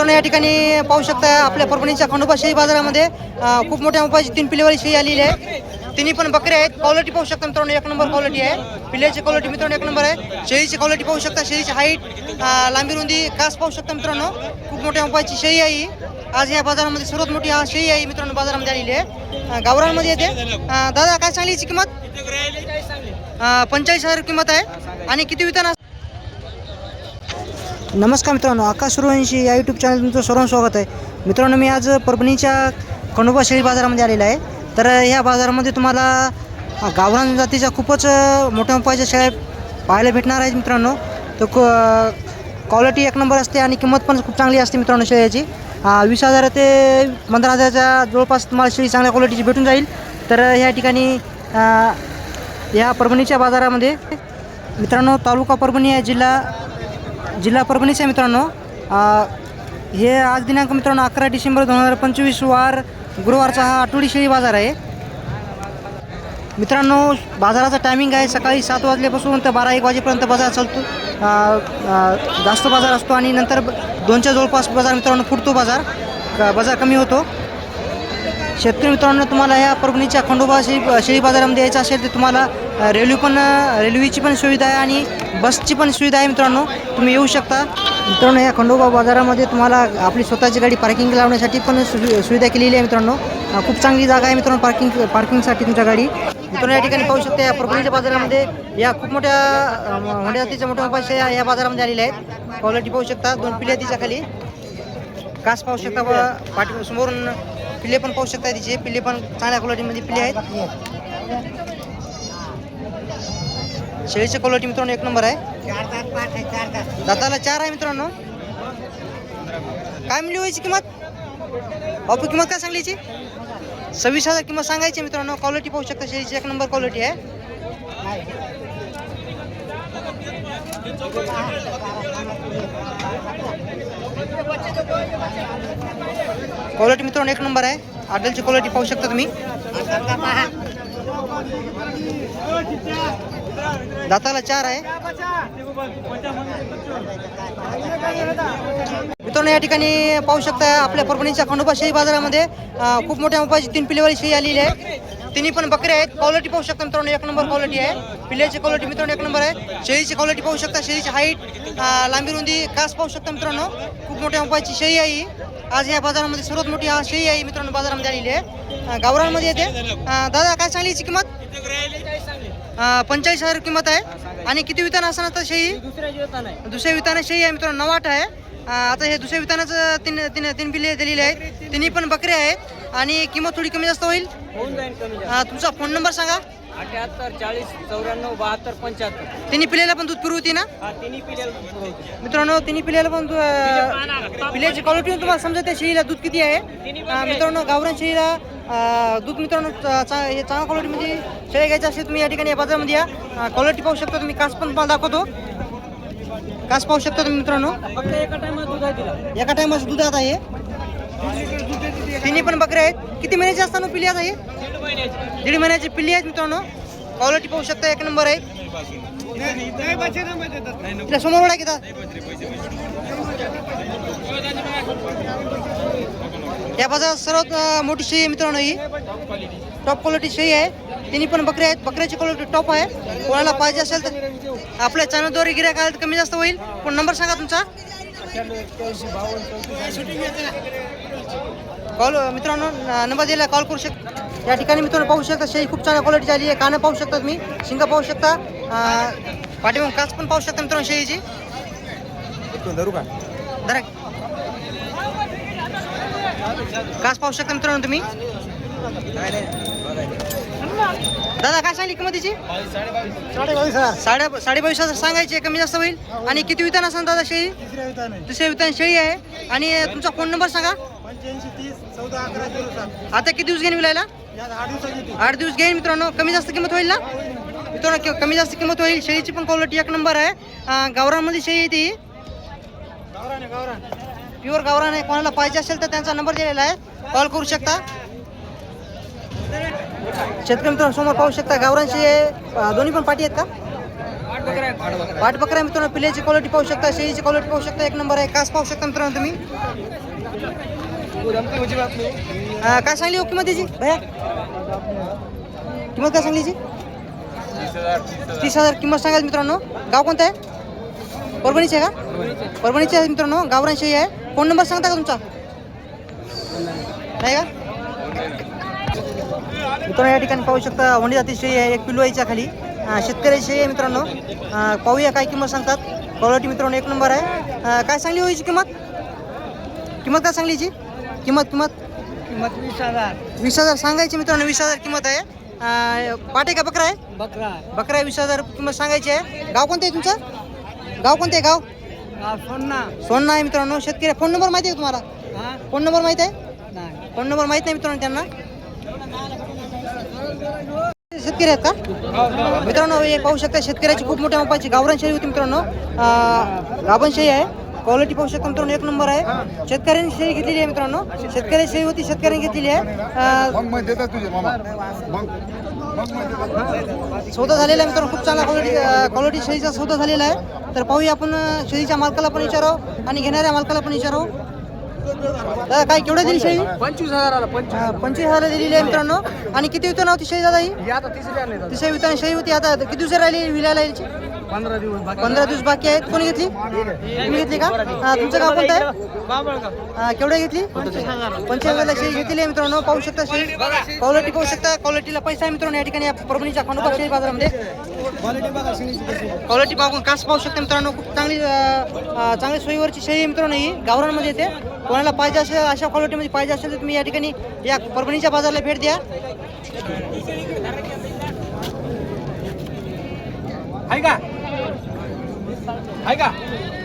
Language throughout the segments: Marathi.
मित्रांनो या ठिकाणी पाहू शकता आपल्या परभणीच्या खंडोबा शेळी बाजारामध्ये खूप मोठ्या उपायाची तीन पिल्लेवाली शेळी आलेली आहे. तिन्ही पण बकरे आहेत. क्वालिटी पाहू शकता मित्रांनो एक नंबर क्वालिटी आहे. पिल्ल्याची क्वालिटी मित्रांनो एक नंबर आहे. शेळीची क्वालिटी पाहू शकता शेळीची हाईट लांबी रुंदी कास पाहू शकता मित्रांनो. खूप मोठ्या उपायाची शेळी आहे ही. आज या बाजारामध्ये सर्वात मोठी हा शेळी आहे मित्रांनो बाजारामध्ये आलेली आहे. गावरांमध्ये येते. दादा काय सांगली याची किंमत? पंचेचाळीस हजार किंमत आहे. आणि किती वितान नमस्कार मित्रांनो आकाश सुरवंशी या यूट्यूब चॅनल तुमचं सर्वांचं स्वागत आहे. मित्रांनो मी आज परभणीच्या खंडोबा शेळी बाजारामध्ये आलेला आहे. तर ह्या बाजारामध्ये तुम्हाला गावरान जातीच्या खूपच मोठ्या मोठ्या शेळ्या पाहायला भेटणार आहेत मित्रांनो. तर क्वालिटी एक नंबर असते आणि किंमत पण खूप चांगली असते मित्रांनो शेळ्याची. वीस हजार ते पंधरा हजाराच्या जवळपास तुम्हाला शेळी चांगल्या क्वालिटीची भेटून जाईल. तर ह्या ठिकाणी या परभणीच्या बाजारामध्ये मित्रांनो तालुका परभणी आहे जिल्हा जिल्हा परभणीच्या मित्रांनो हे आज दिनांक मित्रांनो अकरा डिसेंबर दोन हजार पंचवीस वार गुरुवारचा हा आठवडी शेळी बाजार आहे. मित्रांनो बाजाराचा टायमिंग आहे. सकाळी सात वाजल्यापासून तर बारा एक वाजेपर्यंत बाजार चालतो. जास्त बाजार असतो आणि नंतर दोनच्या जवळपास बाजार मित्रांनो फुटतो बाजार. बाजार कमी होतो. शेतकरी मित्रांनो तुम्हाला या परभणीच्या खंडोबा शेळी शेळी बाजारामध्ये यायचं असेल तर तुम्हाला रेल्वे पण रेल्वेची पण सुविधा आहे आणि बसची पण सुविधा आहे मित्रांनो. तुम्ही येऊ शकता. मित्रांनो या खंडोबा बाजारामध्ये तुम्हाला आपली स्वतःची गाडी पार्किंग लावण्यासाठी पण सु सुविधा केलेली आहे मित्रांनो. खूप चांगली जागा आहे मित्रांनो पार्किंग पार्किंगसाठी तुमच्या गाडी. मित्रांनो या ठिकाणी पाहू शकता या परभणीच्या बाजारामध्ये या खूप मोठ्या अ, मोठ्या जातीच्या मोठ्या या बाजारामध्ये आलेल्या आहेत. क्वालिटी पाहू शकता. दोन पिल्या तिच्या खाली कास पाहू शकता पाठी समोरून पिल्ले पण पाहू शकता तिचे. पिल्ले पण चांगल्या क्वालिटीमध्ये पिल्ले आहेत. शेळीची क्वालिटी मित्रांनो एक नंबर आहे. दाताला चार आहे मित्रांनो. काय मिळली व्हायची किंमत? बापू किंमत काय सांगली याची सव्वीस हजार किंमत सांगायची मित्रांनो. क्वालिटी पाहू शकता शेळीची एक नंबर क्वालिटी आहे. क्वालिटी मित्रांनो एक नंबर आहे. आडलची क्वालिटी पाहू शकता तुम्ही. दाताला चार आहे. मित्रांनो या ठिकाणी पाहू शकता आपल्या परभणीच्या खंडोबा शेळी बाजारामध्ये खूप मोठ्या उपायाची तीन पिल्लेवाली शेळी आलेली आहे. तिन्ही पण बकरे आहेत. क्वालिटी पाहू शकता मित्रांनो एक नंबर क्वालिटी आहे. पिल्ल्याची क्वालिटी मित्रांनो एक नंबर आहे. शेळीची क्वालिटी पाहू शकता शेळीची हाईट लांबी रुंदी कास पाहू शकता मित्रांनो. खूप मोठ्या उपायाची शेळी आहे ही. आज या बाजारामध्ये सर्वात मोठी हा शेळी आहे मित्रांनो बाजारामध्ये आलेली आहे. गावरांमध्ये येते. दादा काय सांगली याची किंमत? पंचेचाळीस हजार किंमत आहे. आणि किती वितान असणार आता शेळी दुसऱ्या विताना शेळी आहे मित्रांनो नवाट आहे. अं, आता हे दुसऱ्या वितानाचं तीन तीन तीन बिल्ले दिलेले आहेत. तिन्ही पण बकरे आहेत. आणि किंमत थोडी कमी जास्त होईल? तुमचा फोन नंबर सांगा. अठ्याहत्तर चाळीस चौऱ्याण्णव बहात्तर पंच्याहत्तर. तिन्ही पिल्ल्याला पण दूध पुरवती ना? हा तिन्ही मित्रांनो तिन्ही पिल्ल्याला पण दू- अं, पिल्ल्याची क्वालिटी तुम्हाला समजा त्या शेळीला दूध किती आहे? अं, मित्रांनो गावरान शेळीला अं, दूध मित्रांनो चा- चा- हे चांगल्या क्वालिटीमध्ये शेळी घ्यायची असेल तुम्ही या ठिकाणी या बाजारामध्ये या. क्वालिटी पाहू शकता तुम्ही. कास पण तुम्हाला दाखवतो. कास पाहू शकता तुम्ही मित्रांनो. फक्त एका टायमात दूध आहे तिला. एका टायमाचं दूध आता हे तिन्ही पण बकरे आहेत. किती महिन्याचे असताना पिल्ली आता हे? दीड महिन्याची पिल्ली आहेत मित्रांनो. क्वालिटी पाहू शकता एक नंबर आहे. तिला समोर ओळा घेतात या बाजारात सर्वात मोठी शेळी आहे मित्रांनो ही. टॉप क्वालिटी शेळी आहे. तिन्ही पण बकरी आहेत. बकऱ्याची क्वालिटी टॉप आहे. कोणाला पाहिजे असेल तर आपल्या चॅनलद्वारे गिऱ्हाईक आलं तर कमी जास्त होईल. पण नंबर सांगा तुमचा. कॉल मित्रांनो नंबर दिला कॉल करू शकता. या ठिकाणी मित्रांनो पाहू शकता शेळी खूप चांगल्या क्वालिटीची आली आहे. कानं पाहू शकता तुम्ही शिंगा पाहू शकता. अं, पाठीमागून काच पण पाहू शकता मित्रांनो शेळीची. धरा काच पाहू शकता मित्रांनो तुम्ही. दादा काय सांगली किंमत तिची साडे साडे बावीस हजार सांगायची आहे, कमी जास्त होईल. आणि किती वितान असं दादा शेळी? दुसऱ्या वितान. शेळी आहे. आणि तुमचा फोन नंबर सांगा. आता किती दिवस घेईन विलायला? आठ दिवस घेईन मित्रांनो. कमी जास्त किंमत होईल ना? मित्रांनो कि- कमी जास्त किंमत होईल. शेळीची पण क्वालिटी एक नंबर आहे. अं, गावरानमध्ये शेळी येते ही प्युअर गावरान. आहे. कोणाला पाहिजे असेल तर त्यांचा नंबर दिलेला आहे. कॉल करू शकता. शेतकरी मित्रांनो समोर पाहू शकता गावरान आहे अं, दोन्ही पण पाठी आहेत का? पाठ बकरा आहे मित्रांनो. पिल्याची क्वालिटी पाहू शकता शेळीची क्वालिटी पाहू शकता. एक नंबर आहे. कास पाहू शकता मित्रांनो तुम्ही. काय सांगली हो किंमत त्याची किंमत काय सांगली तीस हजार किंमत सांगाल मित्रांनो. गाव कोणतं आहे? परभणीचे आहे का? परभणीचे आहे मित्रांनो. गावरांशी आहे. फोन नंबर सांगता का तुमचा? नाही का? मित्रांनो या ठिकाणी पाहू शकता वंडी जाती शेळी आहे. एक पिलू याच्या खाली. अं, शेळी आहे मित्रांनो. पाहूया काय किंमत सांगतात. क्वालिटी मित्रांनो एक नंबर आहे. काय सांगली होईची याची किंमत? किंमत काय सांगली किंमत किंमत? किंमत वीस हजार. वीस हजार. सांगायची मित्रांनो वीस हजार किंमत आहे. अं, पाटे का बकरा आहे? बकरा बकरा आहे वीस हजार किंमत सांगायची आहे. गाव कोणतं आहे तुमचं? गाव कोणतं आहे गाव? सोन्ना. सोन्ना आहे मित्रांनो. शेतकरी फोन नंबर माहिती आहे का तुम्हाला? हा? फोन नंबर माहिती आहे? नाही. फोन नंबर माहीत नाही मित्रांनो त्यांना. शेतकरी आहेत का? मित्रांनो हे पाहू शकता शेतकऱ्याची खूप मोठ्या मापाची गावरान शेळी होती मित्रांनो. अं, आहे. क्वालिटी पाहू शकता मित्रांनो एक नंबर आहे. शेतकऱ्यांनी शेळी घेतलेली आहे मित्रांनो. शेतकऱ्याची शेळी. होती शेतकऱ्यांनी घेतलेली आहे. सौदा झालेला आहे मित्रांनो खूप चांगला क्वालिटी क्वालिटी शेळीचा सौदा झालेला आहे. तर पाहूया आपण शेळीच्या मालकाला पण विचारावं आणि घेणाऱ्या मालकाला पण विचारावं. काय केवढं दिली शेळी? पंचवीस हजाराला पंचवीस. हजार दिलेली आहे मित्रांनो. आणि किती वितरण होती शेळी दादा ही? आता तिसरी वितरण शेळी होती आता किती दिवस राहिली विलायला यायची? पंधरा दिवस बाकी पंधरा दिवस बाकी आहेत. कोणी घेतली? तुम्ही घेतली का? हा, तुमचं गाव कोणतं आहे? हा, केवढ्या घेतली? हजारला शेळी घेतलेली आहे मित्रांनो. पाहू शकता शेळी. क्वालिटी पाहू शकता. क्वालिटीला पैसा आहे मित्रांनो या ठिकाणी या परभणीच्या खंडोबा शेळी बाजारामध्ये. क्वालिटी पाहून कास पाहू शकता मित्रांनो. खूप चांगली चांगली सोयीवरची शेळी आहे मित्रांनो ही. गावरांमध्ये येते. कोणाला पाहिजे असेल अशा क्वालिटीमध्ये पाहिजे असेल तर तुम्ही या ठिकाणी या परभणीच्या बाजाराला भेट द्या. आहे का? आहे का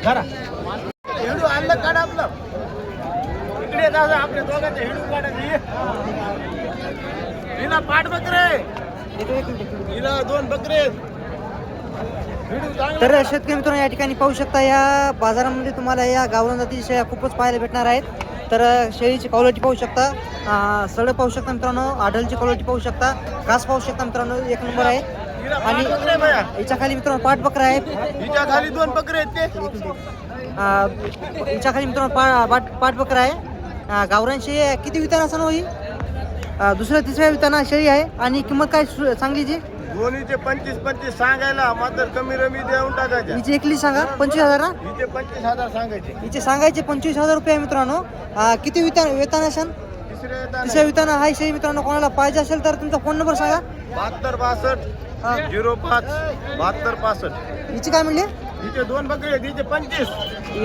करा हिडू आणलं काढ आपलं. इकडे दादा आपल्या दोघांचे हिडू काढायचे. हिला पाठ बकरे. हिला दोन बकरे. तर शेतकरी मित्रांनो या ठिकाणी पाहू शकता या बाजारामध्ये तुम्हाला या गावरान जाती शेळ्या खूपच पाहायला भेटणार आहेत. तर शेळीची क्वालिटी पाहू शकता. सड पाहू शकता मित्रांनो आढळची क्वालिटी पाहू शकता. कास पाहू शकता मित्रांनो एक नंबर आहे. आणि याच्या खाली मित्रांनो पाठ बकरा आहे हिच्या खाली दोन बकरे आहेत ते. याच्या खाली मित्रांनो पा पाठ पाठ बकरा आहे. आहे. किती वितान असं होई दुसऱ्या तिसऱ्या विताना शेळी आहे. आणि किंमत काय सु- सांगलीची दोन्हीचे पंचवीस पंचवीस सांगायला मात्र कमी रमी देऊन टाकायच्या हिची एकली सांगा. पंचवीस हजार ना हिचे पंचवीस हजार सांगायचे. हिचे सांगायचे पंचवीस हजार रुपये मित्रांनो. किती वितान वेतन असेल तिसऱ्या वितान हाय शेळी मित्रांनो. कोणाला पाहिजे असेल तर तुमचा फोन नंबर सांगा. बहात्तर बासष्ट हा. झिरो पाच बहात्तर पासष्ट. हिची काय म्हणले? हिचे दोन बकरे आहेत हिचे पंचवीस.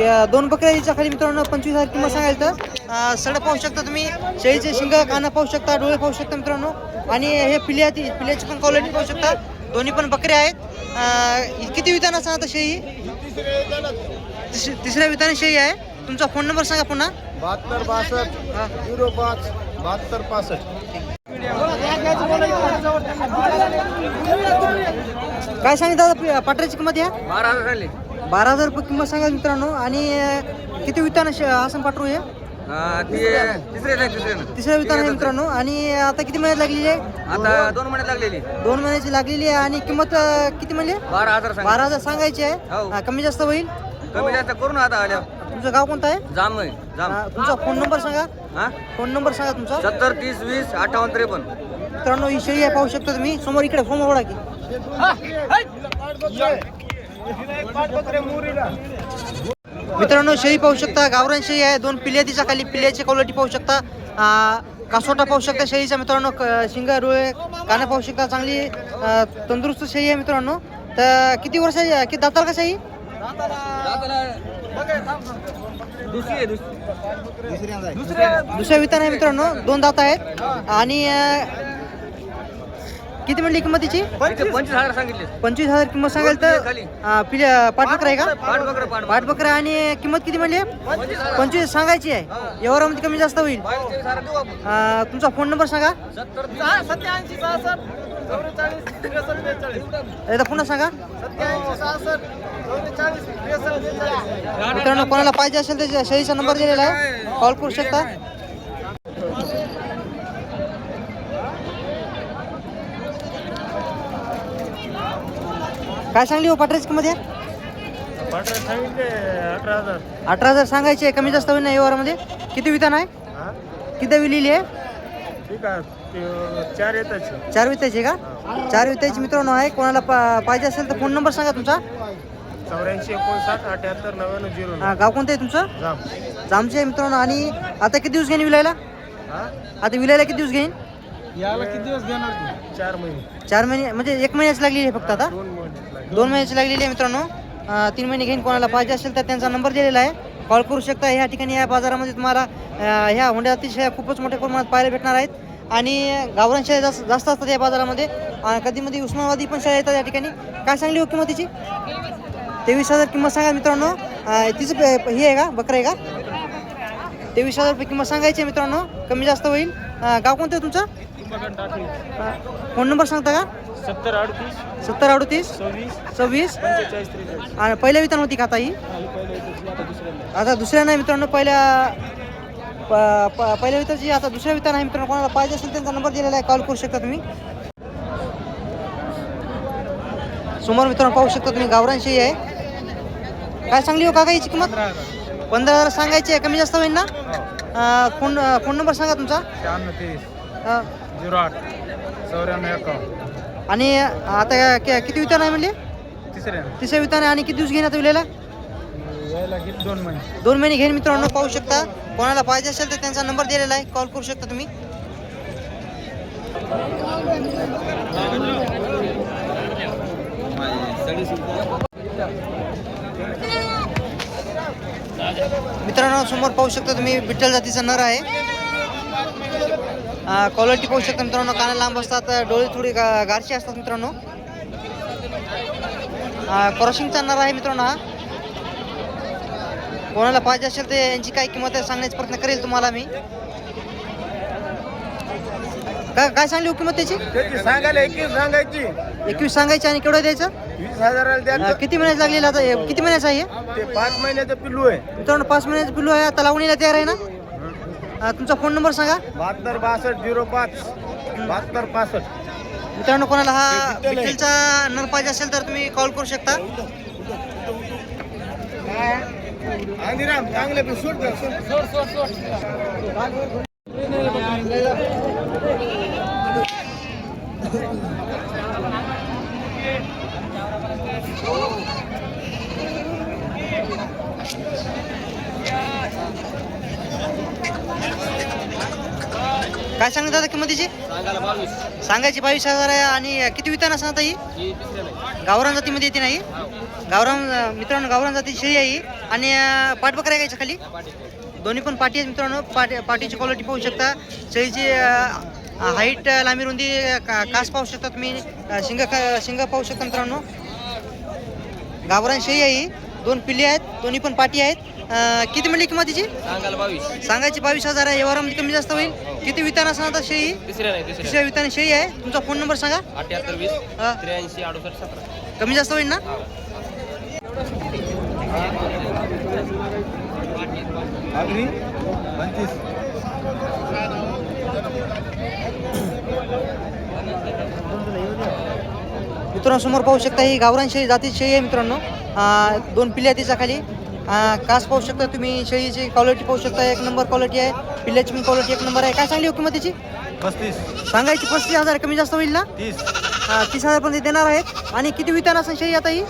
या दोन बकऱ्या हिच्या खाली मित्रांनो पंचवीस हजार किंमत सांगायचं तर अं, सड पाहू शकता तुम्ही शेळीचे शिंग काना पाहू शकता डोळे पाहू शकता मित्रांनो आणि हे पिल्या पिल्याची पण क्वालिटी पाहू शकता. दोन्ही पण बकऱ्या आहेत. अं, किती विताना सांगा शेळी? तिसरे येताना तिस- तिसऱ्या विताने शेळी आहे. तुमचा फोन नंबर सांगा पुन्हा. बहात्तर बासष्ट. झिरो पाच बहात्तर पासष्ट. काय सांगितलं दादा? पि- पाटऱ्याची किंमत या? बारा हजार झाले. बारा हजार रुपये किंमत सांगा मित्रांनो. आणि किती विताना शे- आसन पाठरू हे? तिसरे नाही तिसरे तिसऱ्या वितान आहे मित्रांनो. आणि आता किती महिन्यात लागलेली आहे? आता दोन महिन्यात लागलेली. दोन महिन्याची लागलेली आहे. आणि किंमत अं, किती म्हणले? बारा हजार सांग बारा हजार सांगायची आहे. हो. हा, कमी जास्त होईल? कमी जास्त करू ना आता आल्या तुमचं गाव कोणतं आहे? जाम आहे जाम. हा, तुमचा फोन नंबर सांगा. हा? फोन नंबर सांगा तुमचा. सत्तर तीस वीस अठ्ठावन्न त्रेपन्न. मित्रांनो ही शेळी आहे पाहू शकता तुम्ही. समोर इकडे समोर ओढा की. मित्रांनो शेळी पाहू शकता. गावरान शेळी आहे. दोन पिल्या तिच्या खाली. पिल्याची क्वालिटी पाहू शकता. आ, कासोटा पाहू शकता शेळीचा मित्रांनो. क- शिंग डोळे कानं पाहू शकता. चांगली आ, तंदुरुस्त शेळी आहे मित्रांनो. तर किती वर्षाची किती दाताल का शेळी? दुसरी दुसऱ्या वितान आहे मित्रांनो. दोन दात आहेत. आणि किती म्हणली किंमत तिची? पंचवीस. हजार सांगितले. पंचवीस हजार किंमत सांगाल तर पाठबकर आहे का? पाठ बकर पाठ पाठबकर आणि किंमत किती म्हणली पंचवीस सांगायची आहे. एवढ्यामध्ये कमी जास्त होईल. तुमचा फोन नंबर सांगा. सत्तर एकदा पुन्हा सांगा. मित्रांनो कोणाला पाहिजे असेल तर शेळीचा नंबर दिलेला आहे. कॉल करू शकता. काय सांगली हो पाठवा सांगितले अठरा हजार. अठरा हजार सांगायची आहे कमी जास्त होईल ना व्यवहारामध्ये? किती विधान आहे? हा? किती विलेली आहे? ठीक आहे. ते चार येताचे चार वित्याची का? चार वित्याची मित्रांनो आहे. कोणाला पा- पाहिजे असेल तर फोन नंबर सांगा तुमचा. चौऱ्याऐंशी एकोणसाठ अठ्याहत्तर नव्याण्णव झिरो हा, गाव कोणतं आहे तुमचं? जाम. जामचे आहे मित्रांनो. आणि आता किती दिवस घेईन विलायला? हा? आता विलायला किती दिवस घेईन? याला किती दिवस देणार तू? चार महिने. चार महिने म्हणजे एक महिन्याची लागलेली आहे फक्त आता? दोन महिने लागले. दोन महिन्याची लागलेली आहे मित्रांनो. अं, तीन महिने घेईन. कोणाला पाहिजे असेल तर त्यांचा नंबर दिलेला आहे. कॉल करू शकता. ह्या ठिकाणी या बाजारामध्ये तुम्हाला अं, ह्या होंड्या अतिशय खूपच मोठ्या प्रमाणात पाहायला भेटणार आहेत. आणि गावरान शेळ्या जास्त जास्त असतात या बाजारामध्ये. आणि कधी मध्ये उस्मानाबादी पण शेळ्या येतात या ठिकाणी. काय सांगली हो किंमत तिची तेवीस हजार किंमत सांगा मित्रांनो. तिचं हे आहे का? बकरं आहे का? तेवीस हजार रुपये किंमत सांगायची मित्रांनो. कमी जास्त होईल. गाव कोणतं आहे तुमचं? फोन नंबर सांगता का? सत्तर अडतीस सत्तर अडतीस सव्वीस सव्वीस. आणि पहिल्या विधान होती का आता ही आता दुसऱ्या नाही मित्रांनो. पहिल्या प- प- पहिल्या आता दुसऱ्या वितान आहे मित्रांनो. कोणाला पाहिजे असेल त्यांचा नंबर दिलेला आहे. कॉल करू शकता तुम्ही. समोर मित्रांनो पाहू शकता तुम्ही. गावरान शेळी आहे. काय सांगली हो काका याची किंमत? पंधरा हजार सांगायची आहे. कमी जास्त होईल ना? अं, फोन फोन नंबर सांगा तुमचा. झिरो आठ. चौऱ्याण्णव आणि आता किती वितान आहे म्हणले? तिसऱ्या. तिसऱ्या वितान आहे. आणि किती दिवस घेईन आता दोन महिने. दोन महिने घेईन मित्रांनो पाहू शकता. कोणाला पाहिजे असेल तर त्यांचा नंबर दिलेला आहे. कॉल करू शकता तुम्ही. मित्रांनो समोर पाहू शकता तुम्ही विठ्ठल जातीचा नर आहे. क्वालिटी पाहू शकता मित्रांनो. काना लांब असतात डोळे थोडी गा गारशी असतात मित्रांनो. क्रॉसिंगचा नर आहे मित्रांनो हा. कोणाला पाहिजे असेल तर यांची काय किंमत आहे सांगण्याचा प्रयत्न करेल तुम्हाला मी. काय काय सांगली हो किंमत त्याची? त्याची सांगायला एकवीस सांगायची. एकवीस सांगायची आणि केवढं द्यायचं? वीस हजाराला अं, किती महिन्याचं लागलेलं आता हे? किती महिन्याचं आहे हे? ते पाच महिन्याचं पिल्लू आहे. मित्रांनो पाच महिन्याचं पिल्लू आहे. आता लावणीला तयार आहे ना? अं, तुमचा फोन नंबर सांगा. बहात्तर बासष्ट झिरो पाच. बहात्तर पासष्ट. मित्रांनो कोणाला हा ते. विठ्ठलचा नर पाहिजे असेल तर तुम्ही कॉल करू शकता. आंधीराम चांगले सोड सोड. काय सांगत दादा किंमतीची? सांगायची बावीस हजार आहे आणि किती विताना सांगता ही ही गावरान जातीमध्ये येते नाही गावरान मित्रांनो गावरान जाती शेळी आहे ही. आणि पाठबकऱ्या घ्यायच्या खाली? दोन्ही पण पाटी आहेत मित्रांनो. पाटी पाटीची क्वालिटी पाहू शकता. शेळीची हाईट लांबी रुंदी का- कास पाहू शकता तुम्ही. अं, शिंग शिंग पाहू शकता मित्रांनो. गावरान शेळी आहे ही. दोन पिल्ली आहेत. दोन्ही पण पाटी आहेत. अं, किती म्हणली किंमत तिची? बावीस. सांगायची बावीस हजार आहे. व्यवहारामध्ये कमी जास्त होईल. किती विताना सांगता शेळी तिसऱ्या नाही तिसऱ्या तिसऱ्या विताने शेळी आहे. तुमचा फोन नंबर सांगा. अठ्याहत्तर वीस हा. त्र्याऐंशी अडुसष्ट सतरा. कमी जास्त होईल ना? अग्नी? पंचवीस. मित्रांनो समोर पाहू शकता ही गावरान शेळी जातीची शेळी आहे मित्रांनो. दोन पिल्ल्या तिच्या खाली. कास पाहू शकता तुम्ही शेळीची क्वालिटी पाहू शकता एक नंबर क्वालिटी आहे. पिल्ल्याची पण क्वालिटी एक नंबर आहे. काय सांगली हो किंमत त्याची पस्तीस. सांगायची पस्तीस हजार कमी जास्त होईल ना? तीस. तीस हजारपर्यंत देणार आहेत. आणि किती वितान असेल शेळी आता ही?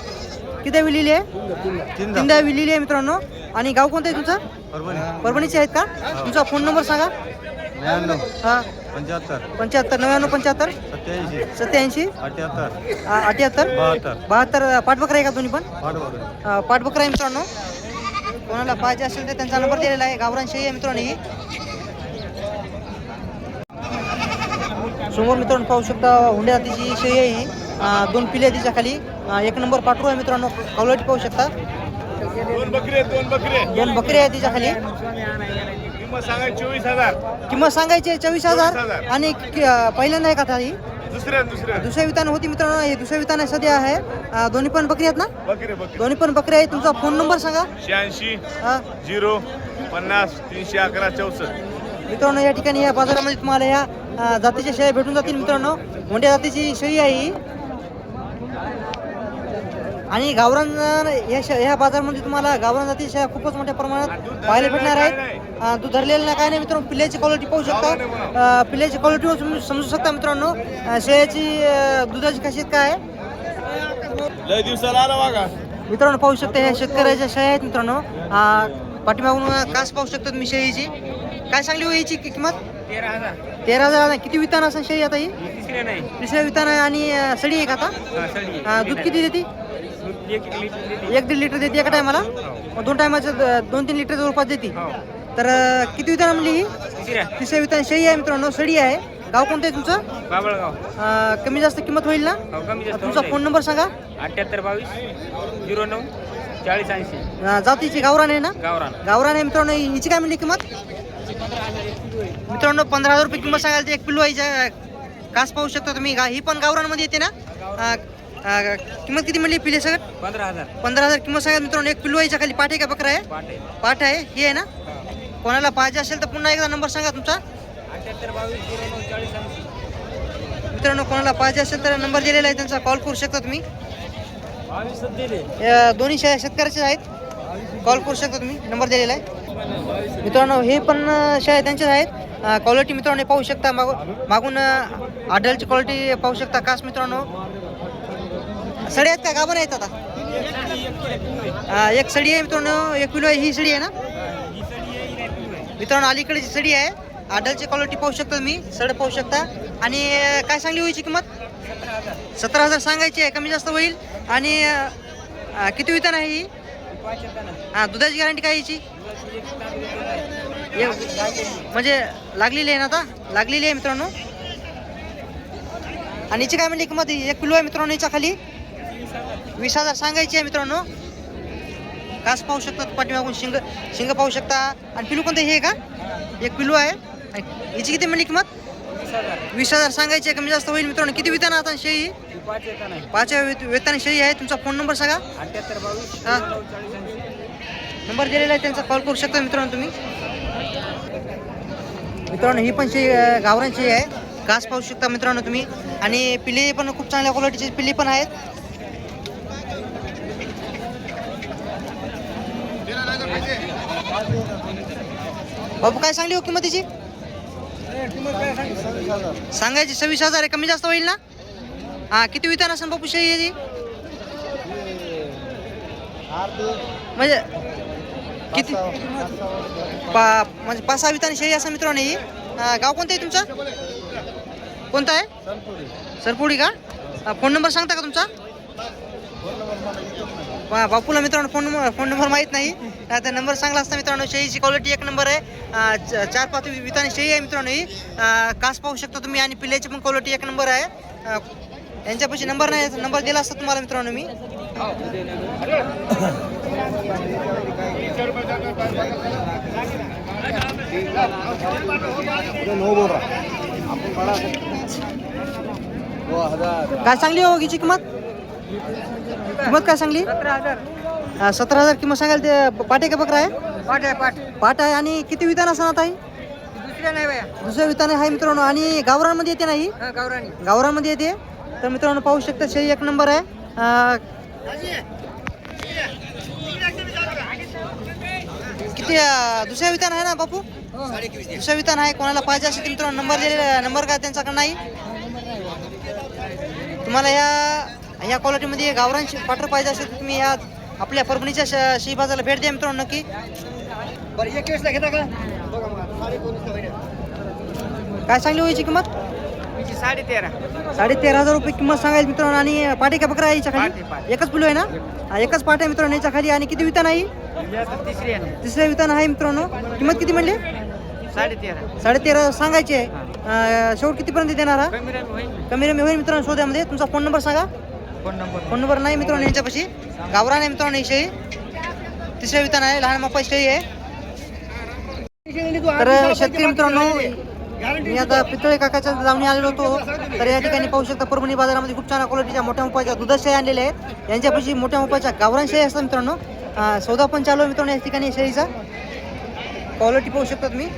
किती विलेली आहे? तीन तीनदा विलेली आहे मित्रांनो. आणि गाव कोणतं आहे तुमचं? परभणी. परभणीचे आहेत का? तुमचा फोन नंबर सांगा. हां. पंच्याहत्तर. पंच्याहत्तर. नव्याण्णव पंच्याहत्तर? सत्याऐंशी. अठ्याहत्तर. बहात्तर. पाठबकरा आहे का दोन्ही पण? पाठबकरा आहे. मित्रांनो. कोणाला पाहिजे असेल तर त्यांचा नंबर दिलेला आहे. गावरान शेळी आहे मित्रांनो ही. समोर मित्रांनो पाहू शकता हुंड्या जातीची शेळी आहे ही. दोन पिले तिच्या खाली. एक नंबर पाठरू आहे मित्रांनो. कवलटी पाहू शकता. दोन बकरे दोन बकरे दोन बकरी आहे तिच्या खाली. किंमत सांगा चोवीस हजार. किंमत सांगायची चोवीस हजार आणि पहिल्यांदा आहे का ही दुसऱ्या दुसऱ्या दुसऱ्या विताने होती मित्रांनो. ही दुसऱ्या विताने सध्या आहे. दोन्ही पण बकरी आहेत ना? बकरे बकरे दोन्ही पण बकरी आहे तुमचा फोन नंबर सांगा. शहाऐंशी झिरो पन्नास तीनशे अकरा चौसष्ट. मित्रांनो या ठिकाणी या बाजारामध्ये तुम्हाला या जातीच्या शेळ्या भेटून जातील मित्रांनो. मोठ्या जातीची शेळी आहे आणि गावरान या श ह्या बाजारामध्ये तुम्हाला गावरान जाती शेळ्या खूपच मोठ्या प्रमाणात पाहायला भेटणार आहेत. दूध धरलेलं नाही काय नाही मित्रांनो पिल्ल्याची क्वालिटी पाहू शकता. अं, पिल्ल्याची क्वालिटी समजू समजू शकता मित्रांनो. शेळ्याची दुधाची खासियत काय आहे? लय दिवसाला आला बघा मित्रांनो पाहू शकता ह्या शेतकऱ्याच्या शेळ्या आहेत मित्रांनो. पाठीमागून कास पाहू शकता तुम्ही शेळीची. काय सांगली हो याची किंमत? तेरा हजार. तेरा हजार. नाही. किती वितान असेल शेळी आता ही? तिसऱ्या वितान आहे आणि सडी आहे का आता? हा, दूध किती देते? एक दीड लिटर देते एका टायमाला? मग दोन टायमाचं दोन तीन लिटर जवळपास देते. हो. तर किती वितान म्हणली ही? तिसऱ्या वितान शेळी आहे मित्रांनो सडी आहे. गाव कोणतं आहे तुमचं? बाबळगाव. कमी जास्त किंमत होईल ना? हो तुमचा फोन नंबर सांगा. अठ्ठ्याहत्तर बावीस झिरो नऊ चाळीस ऐंशी. जातीची गावरान आहे ना? गावरान. गावरान आहे मित्रांनो हिची काय म्हणली किंमत? मित्रांनो पंधरा हजार रुपये किंमत सांगाल ते एक पिल्लू आहे कास पाहू शकता तुम्ही. गा ही पण गावरानमध्ये येते ना? अं, अं, किंमत किती म्हणली पिले सगळं पंधरा हजार. पंधरा हजार किंमत सांगा मित्रांनो एक पिल्लू आहे खाली पाठ आहे का बकरा आहे? पाटे पाठ आहे ही आहे ना? कोणाला पाहिजे असेल तर पुन्हा एकदा नंबर सांगा तुमचा. अठ्ठ्याहत्तर बावीस झिरो नऊ चाळीस ऐंशी. मित्रांनो कोणाला पाहिजे असेल तर नंबर दिलेला आहे त्यांचा कॉल करू शकता तुम्ही. बावीस दिले. या दोन्ही शे शेतकऱ्याचे आहेत. कॉल करू शकता तुम्ही नंबर दिलेला आहे. मित्रांनो हे पण शेळ्या त्यांचेच आहेत. क्वालिटी मित्रांनो हे पाहू शकता मागून मागून आडलची क्वालिटी पाहू शकता कास मित्रांनो. सडी आहेत का? गाभण आहेत आता? एक सडी आहे मित्रांनो. एक किलो आहे ही सडी आहे ना? मित्रांनो अलीकडची सडी आहे. आडलची क्वालिटी पाहू शकता तुम्ही. सड पाहू शकता. आणि काय सांगली होईची किंमत? सतरा हजार सांगायची आहे. कमी जास्त होईल. आणि किती वितान आहे ही? हां दुधाची गॅरंटी काय याची म्हणजे लागलेली आहे ना आता? लागलेली आहे मित्रांनो. आणि हिची काय म्हणली किंमत? एक किलो आहे मित्रांनो याच्या खाली. वीस हजार सांगायची आहे मित्रांनो. कास पाहू शकता पाठीमागून शिंग शिंग पाहू शकता. आणि पिलू कोणतं हे आहे का? एक पिलू आहे. आणि हिची किती म्हणली किंमत? वीस हजार. सांगायची आहे कमी जास्त होईल मित्रांनो. किती वितान आता शेळी? पाच वेताने शेळी आहे. तुमचा फोन नंबर सांगा. हा. नंबर दिलेला आहे त्यांचा. कॉल करू शकता मित्रांनो तुम्ही. मित्रांनो ही पण शेळी शेळी आहे. घास पाहू शकता मित्रांनो तुम्ही. आणि पिल्ली पण खूप चांगल्या क्वालिटीची पिल्ली पण आहेत. बाबू काय सांगली हो किंमतीची? सांगायची सव्वीस हजार आहे कमी जास्त होईल ना? हा किती विधान असेल बापू याची? म्हणजे किती? पा म्हणजे पाच सहा विताने शेळी असं मित्रांनो ही. गाव कोणतं आहे तुमचं? कोणतं आहे? सरपुडी. का? फोन नंबर सांगता का तुमचा? वा बापूला मित्रांनो फोन नंबर फोन नंबर माहीत नाही. आता नंबर चांगला असता मित्रांनो शेळीची क्वालिटी एक नंबर आहे. च- चार पाच विताने शेळी आहे मित्रांनो ही. कास पाहू शकता तुम्ही आणि पिल्ल्याची पण क्वालिटी एक नंबर आहे. यांच्यापाशी नंबर नाही नंबर दिला असता तुम्हाला मित्रांनो मी. काय चांगली हो हिची किंमत? किंमत काय सांगली? सतरा हजार. अं, सतरा हजार किंमत सांगाल ते पाटे का बकरा आहे? पाठ आहे पाठ पाट आहे. आणि किती विधान असं आता ही? दुसऱ्या नाही बाया. दुसऱ्या विधान आहे मित्रांनो. आणि गावरांमध्ये येते नाही गावरानी. गावरांमध्ये येते. तर मित्रांनो पाहू शकता शेळी एक नंबर आहे. किती दुसऱ्या विधान आहे ना बापू? दुसऱ्या विधान आहे कोणाला पाहिजे असेल तर मित्रांनो नंबर दिलेला नंबर काय त्यांच्याकडे नाही. तुम्हाला या या क्वालिटीमध्ये गावरान शे- पाटर पाहिजे असेल तर तुम्ही या आपल्या परभणीच्या श शेळी बाजाराला भेट द्या मित्रांनो नक्की. बरं एक वेळेस घेता का? काय सांगली व्हायची किंमत? साडे तेरा. साडे तेरा हजार रुपये किंमत सांगायची मित्रांनो. आणि पाटे का बकरा याच्या खाली. एकच पिलो आहे ना? हा, एकच पाट आहे मित्रांनो याच्या खाली आणि किती वितान आहे? तिसरी आहे तिसऱ्या वितान आहे मित्रांनो. किंमत किती म्हणली? साडे तेरा. साडे तेरा सांगायची आहे. अं, शेवट कितीपर्यंत देणार हा? कमी रमी होईल. कमी रमी होईल मित्रांनो शोध्यामध्ये तुमचा फोन नंबर सांगा. Phone number. फोन नंबर नाही मित्रांनो यांच्यापाशी. गावरान आहे मित्रांनो ही तिसऱ्या वितान आहे लहान मापा शेळी आहे. तर शेतकरी मित्रांनो मी आता पितळे काकाच्या लावणी आलेलो होतो. तर या ठिकाणी पाहू शकता परभणी बाजारामध्ये खूप छान क्वालिटीच्या मोठ्या मोपाच्या दुधाशाही आणलेल्या आहेत. यांच्यापाशी मोठ्या मोपाच्या गावरांशाही असतात मित्रांनो. सौदा पण चालू आहे मित्रांनो या ठिकाणी शेळीचा. क्वालिटी पाहू शकता तुम्ही.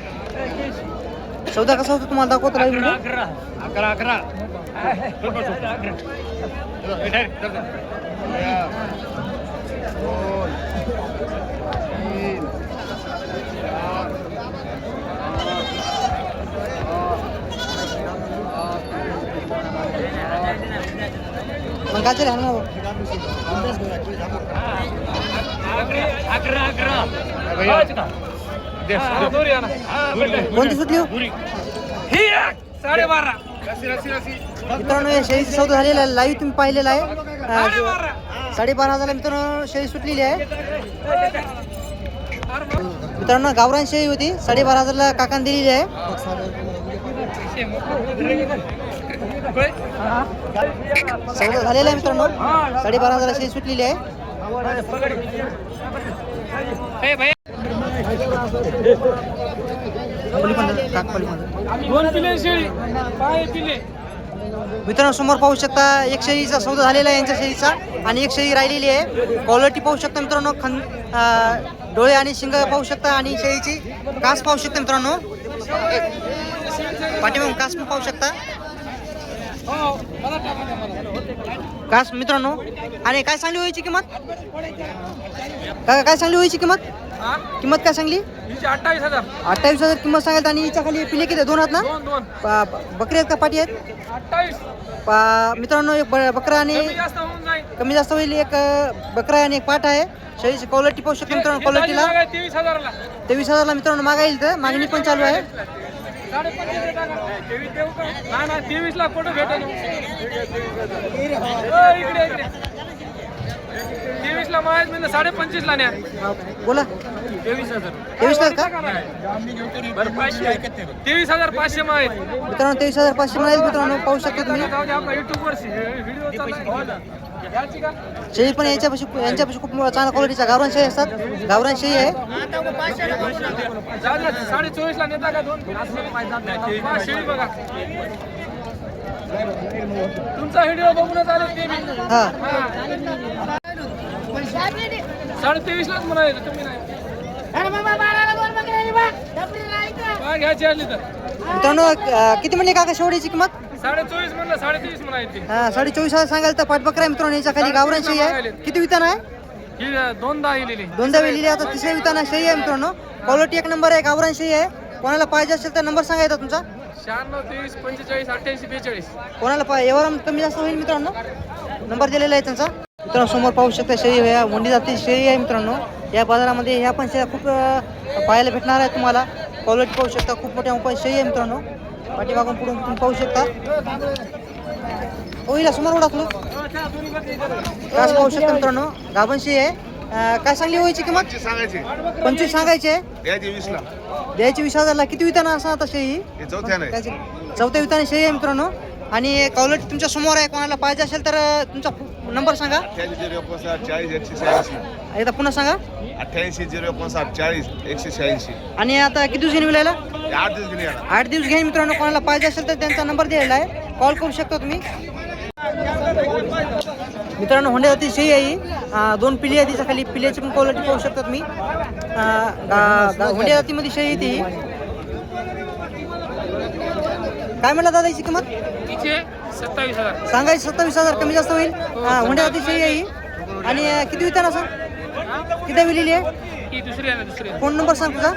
चौदा कसा होतो तुम्हाला दाखवतो मध्ये? अकरा अकरा. मग काय ना कोणती सुटली हो? साडेबारा मित्रांनो या शेळीचा सौदा झालेला आहे. लाईव्ह तुम्ही पाहिलेला आहे. अं, साडेबारा हजारला मित्रांनो शेळी सुटलेली आहे. मित्रांनो गावरान शेळी होती. साडेबारा हजारला काकान दिलेली आहे. सौदा झालेला आहे मित्रांनो. साडेबारा हजारला शेळी सुटलेली आहे. दोन पिले शेळी पाय पिले. मित्रांनो समोर पाहू शकता एक शेळीचा सौदा झालेला आहे यांच्या शेळीचा आणि एक शेळी राहिलेली आहे. क्वालिटी पाहू शकता मित्रांनो खन डोळे आणि शिंग पाहू शकता आणि शेळीची कास पाहू शकता मित्रांनो. पाठीमागून कास पण पाहू शकता. कास मित्रांनो. आणि काय सांगली व्हायची किंमत? काय काय सांगली व्हायची किंमत? किंमत काय सांगली? अठ्ठावीस हजार. अठ्ठावीस हजार किंमत सांगाल आणि हिच्या खाली पिले किती? दोन आहेत ना? दोन दोन. प- बकरी आहेत का पाटी आहेत? अठ्ठावीस. पा- मित्रांनो एक ब- बकरा आणि कमी जास्त होऊन जाईल. कमी जास्त होईल एक अ, बकरा आहे आणि एक पाठ आहे. शेळीची क्वालिटी पाहू शकतो मित्रांनो क्वालिटीला तेवीस हजारला. तेवीस हजारला मित्रांनो मागा येईल तर. मागणी पण चालू आहे. साडेपंचवीस. तेवीस देऊ का? नाही नाही तेवीस ला कुठं भेटेल इकडे इकडे. तेवीस ला माहीत म्हणजे साडे पंचवीस ला न्या. बोला. तेवीस हजार तेवीस का? बरं पाचशे. तेवीस हजार पाचशे माहीत मित्रांनो तेवीस हजार पाचशे मिळेल मित्रांनो पाहू शकता तुम्ही. जाऊ दे आपला युट्यूब वर व्हिडिओ याची का? शेळी पण याच्यापाशी यांच्यापाशी खूप चांगल्या क्वालिटीच्या गावरान शेळी असतात. गावरान शेळी आहे. जाऊ दे साडे चोवीस ला नेता का दोन? हा, शेळी बघा. तुमचा व्हिडिओ बघूनच आलो ते मी हा. साडे तेवीस लाच म्हणायचं तुम्ही नाही काय घ्यायची आली तर. मित्रांनो अ, किती म्हणले काका शेवडीची किंमत? साडे चोवीस म्हणलं साडे तेवीस म्हणायची हा साडे चोवीस सांगाल तर पाठ बकरा आहे मित्रांनो याच्या खाली गावरान शेळी आहे. किती वितान आहे? ही दोनदा येलेली दोनदा वेलेली आहे आता तिसऱ्या विताना शेळी आहे मित्रांनो. क्वालिटी एक नंबर आहे गावरान शेळी आहे. कोणाला पाहिजे असेल तर नंबर सांगायचा तुमचा. शहाण्णव तेवीस पंचेचाळीस अठ्ठ्याऐंशी बेचाळीस. कोणाला पाहिजे एवढा कमी जास्त होईल मित्रांनो? नंबर दिलेला आहे त्यांचा. मित्रांनो समोर पाहू शकता शेळी ह्या मोंडी जाती शेळी आहे मित्रांनो. या बाजारामध्ये ह्या पण शेळ्या खूप पाहायला भेटणार आहे तुम्हाला. क्वालिटी पाहू शकता खूप मोठ्या मोठ्या शेळी आहे मित्रांनो. पाठीमागून पुढून तुम्ही पाहू शकता. होईल समोर ओळखलो कास पाहू शकता मित्रांनो? गाभण शेळी आहे. काय सांगली व्हायची किंमत? सांगायचे. पंचवीस सांगायची आहे? द्यायचे वीस हजारला किती विताना असणार आता शेळी? चौथ्या विताने शेळी आहे मित्रांनो. आणि क्वालिटी तुमच्यासमोर आहे कोणाला पाहिजे असेल तर तुमचा नंबर सांगा. एकदा पुन्हा सांगा. अठ्ठ्याऐंशी झिरो एकोणसाठ चाळीस एकशे शहाऐंशी. आणि आता किती दिवस घेऊन विलायला हे आठ दिवस घेणे येणार आठ दिवस घेईन मित्रांनो कोणाला पाहिजे असेल तर त्यांचा नंबर दिलेला आहे. कॉल करू शकता तुम्ही. मित्रांनो होंडा जाती शेळी आहे ही. दोन पिली आहे तिच्या खाली पिल्याची पण क्वालिटी पाहू शकता तुम्ही. अं, गा- गा- होंडा जातीमध्ये आहे ती. काय म्हणला दादा याची किंमत? तिचे सत्तावीस हजार. सांगायची सत्तावीस हजार कमी जास्त होईल? होंडा जाती शेळी आहे ही. आणि किती वितान असं किती विलेली आहे? ही दुसरी आहे ना दुसरी फोन नंबर सांग तुझा.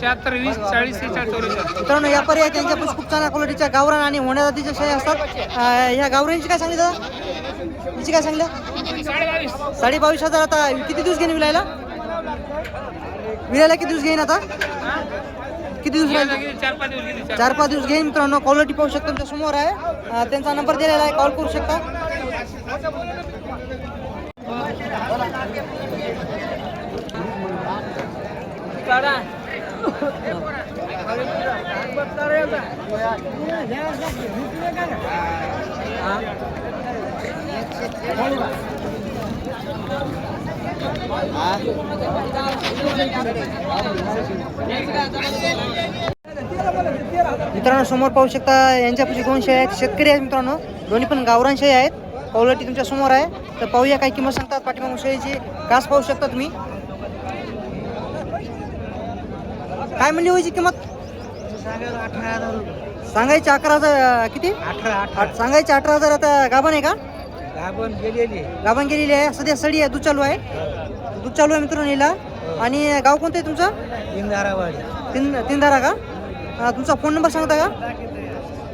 शहात्तर वीस चाळीस सेहेचाळीस चौवेचाळीस मित्रांनो या पर्याय त्यांच्यापासून खूप चांगल्या क्वालिटीच्या गावरान आणि होण्या जातीच्या शेळ्या असतात. अं, ह्या गावरांची काय सांगली दादा? हिची काय सांगल्या साडे बावीस साडे बावीस हजार. आता किती दिवस घेईन विलायला? विलायला किती दिवस घेईन आता? किती दिवस राहील? चार पाच दिवस गेली चार पाच दिवस. घेईन मित्रांनो क्वालिटी पाहू शकता तुमच्यासमोर आहे. अं, त्यांचा नंबर दिलेला आहे. कॉल करू शकता. मित्रांनो समोर पाहू शकता यांच्यापाशी दोन शेळ्या आहेत. शेतकरी आहेत मित्रांनो. दोन्ही पण गावरान शेळ्या आहेत. क्वालिटी तुमच्यासमोर आहे. तर पाहूया काय किंमत सांगतात पाठीमागून शेळीची. कास पाहू शकता तुम्ही. काय म्हणली व्हायची किंमत? सांगायचे अकरा हजार किती? अठरा. सांगायचे अठरा हजार आता गाभण आहे का? गाभण गेलेली गाभण गेलेली आहे. सध्या सडी आहे दूध चालू आहे. दूध चालू आहे मित्रांनो हिला. आणि गाव कोणतं आहे तुमचं? इंदारावाडी. तीन तीनदारा का? हा, तुमचा फोन नंबर सांगता का?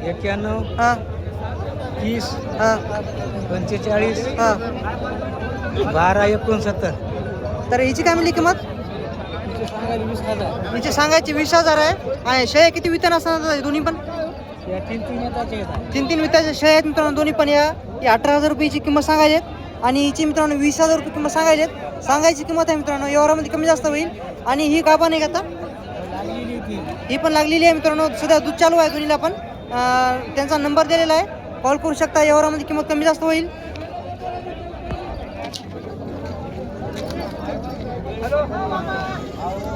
एक्क्याण्णव हां. तीस हां. पंचेचाळीस हां. बारा एकोणसत्तर. तर हिची काय म्हणली किंमत? वीस हजार. हिची सांगायची वीस हजार आहे. आणि शेळ्या किती वितरण असणार दोन्ही पण? तीन तीन विताच्या शेळ्या आहेत मित्रांनो दोन्ही पण या. अठरा हजार रुपयाची किंमत सांगायची आहेत. आणि हिची मित्रांनो वीस हजार रुपये किंमत सांगायची आहेत. सांगायची किंमत आहे मित्रांनो व्यवहारामध्ये कमी जास्त होईल. आणि ही गाभा नाही का ही पण लागलेली आहे मित्रांनो. सध्या दूध चालू आहे दोन्हीला पण. त्यांचा नंबर दिलेला आहे. कॉल करू शकता व्यवहारामध्ये किंमत कमी जास्त होईल.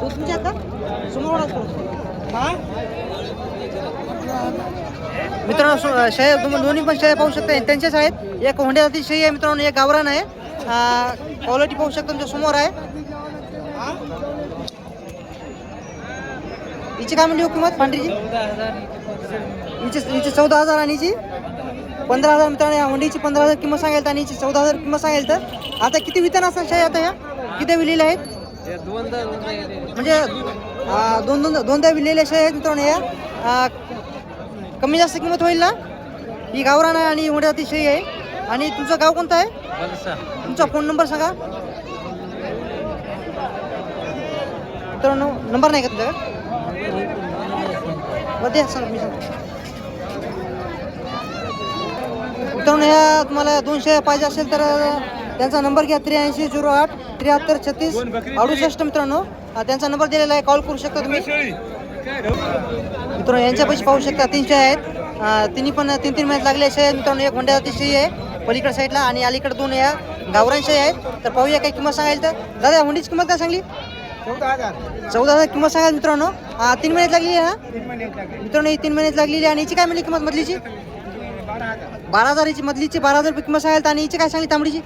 तुमच्या आता? समोर. मित्रांनो शेळ्या तुम्ही दोन्ही पण शेळ्या पाहू शकता. त्यांच्याच आहेत. एक होंड्या जाती शेळी आहे मित्रांनो एक गावरान आहे. क्वालिटी पाहू शकता तुमच्यासमोर आहे. हिची काय म्हणली हो किंमत पांढरीची? हिची हिची चौदा हजार आणि हिची पंधरा हजार. मित्रांनो या होंडीची पंधरा हजार किंमत सांगेल आणि हिची चौदा हजार किंमत सांगेल तर. आता किती वितान असतात शाही आता ह्या किती विलेल्या आहेत? म्हणजे दोन दोन दोनदा विलेल्या शाही आहेत मित्रांनो या. कमी जास्त किंमत होईल ना? ही गावरान आहे आणि ती शाही आहे. आणि तुमचं गाव कोणतं आहे? तुमचा फोन नंबर सांगा. मित्रांनो नंबर नाही का तुमच्याकडे? द्या सांगा मी सांगतो. मित्रांनो ह्या तुम्हाला दोनशे पाहिजे असेल तर त्यांचा नंबर घ्या त्र्याऐंशी झिरो आठ त्र्याहत्तर छत्तीस अडुसष्ट मित्रांनो. त्यांचा नंबर दिलेला आहे. कॉल करू शकता तुम्ही. मित्रांनो यांच्या पैसे पाहू शकता तीनशे आहेत. तिन्ही पण तीन तीन महिन्यात लागले असे मित्रांनो एक होंड्या शेळी आहे. पलीकडे साईडला आणि अलीकडे दोन या गावरान आहेत. तर पाहूया काय किंमत सांगायला तर. दादा हुंडीची किंमत काय सांगली? चौदा हजार. किंमत सांगा मित्रांनो. हा, तीन महिन्यात लागलेली आहे ना मित्रांनो ही तीन महिन्यात लागलेली आहे. आणि याची काय म्हणली किंमत मधलीची? बारा हजार. बारा हजार मधलीची बारा हजार रुपये किंमत सांगायला आणि याची काय सांगली तांबडीची?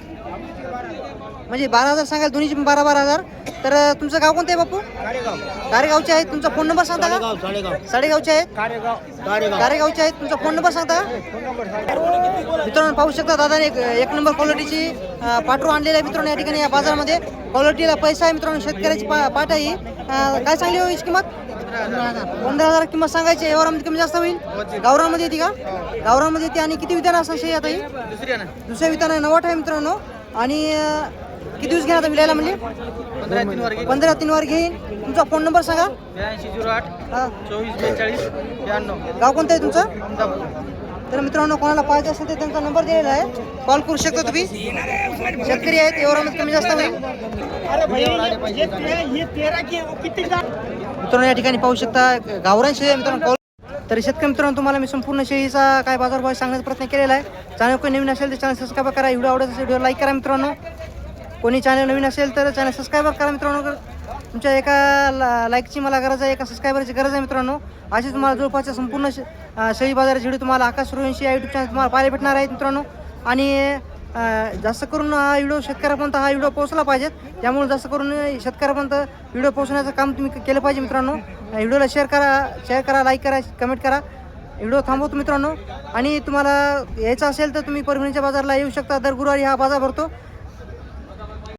म्हणजे बारा हजार सांगाल दोन्हीची पण बारा बारा हजार. तर तुमचं गाव कोणतं आहे बापू? कारेगाव. कारेगावचे आहेत. तुमचा फोन नंबर सांगता का? साडेगाव. साडेगावचे आहेत. कारेगाव कारेगाव. कारेगावचे आहेत. तुमचा फोन नंबर सांगता मित्रांनो पाहू शकता दादाने एक एक नंबर क्वालिटीची पाठरू आणलेली आहे मित्रांनो या ठिकाणी या बाजारामध्ये. क्वालिटीला पैसा आहे मित्रांनो शेतकऱ्याची पा पाठ आहे काय सांगली हो किंमत? पंधरा हजार किंमत सांगायची व्यवहारामध्ये कमी जास्त होईल? गावरामध्ये येते का? गावरामध्ये येते आणि किती विधान शे आता दुसऱ्या विधान आहे. नवाट आहे मित्रांनो. आणि किती दिवस घेणार आता विलायला म्हणजे? पंधरा तीन वर घेईन. तुमचा फोन नंबर सांगा. ब्याऐंशी झिरो आठ. चोवीस बेचाळीस ब्याण्णव. गाव कोणतं आहे तुमचं? तर मित्रांनो कोणाला पाहिजे असेल तर त्यांचा नंबर दिलेला आहे. कॉल करू शकता तुम्ही. शेतकरी आहेत व्यवहारामध्ये कमी जास्त मित्रांनो या ठिकाणी पाहू शकता आहे मित्रांनो कॉल तर शेतकरी मित्रांनो तुम्हाला मी संपूर्ण शेळीचा काय बाजारभाव सांगण्याचा प्रयत्न केलेला आहे. चॅनल कोणी नवीन असेल तर चॅनल सबस्क्राईब करा व्हिडिओ आवडत असेल व्हिडिओ लाईक करा मित्रांनो. कोणी चॅनल नवीन असेल तर चॅनल सबस्क्राईबर करा मित्रांनो. तुमच्या एका ला लाईकची मला गरज आहे एका सबस्क्रायबरची गरज आहे मित्रांनो. अशी तुम्हाला जवळपासच्या संपूर्ण शे- शेळी बाजाराची व्हिडिओ तुम्हाला आकाश रोहिंशी या यूट्यूब चॅनल तुम्हाला पाहायला भेटणार आहेत मित्रांनो. आणि जास्त करून हा व्हिडिओ शेतकऱ्यापर्यंत हा व्हिडिओ पोहोचला पाहिजेत. त्यामुळे जास्त करून शेतकऱ्यापर्यंत व्हिडिओ पोहोचण्याचं काम तुम्ही केलं पाहिजे मित्रांनो. व्हिडिओला शेअर करा शेअर करा लाईक करा कमेंट करा. व्हिडिओ थांबवतो मित्रांनो. आणि तुम्हाला यायचं असेल तर तुम्ही परभणीच्या बाजारला येऊ शकता. दर गुरुवारी हा बाजार भरतो.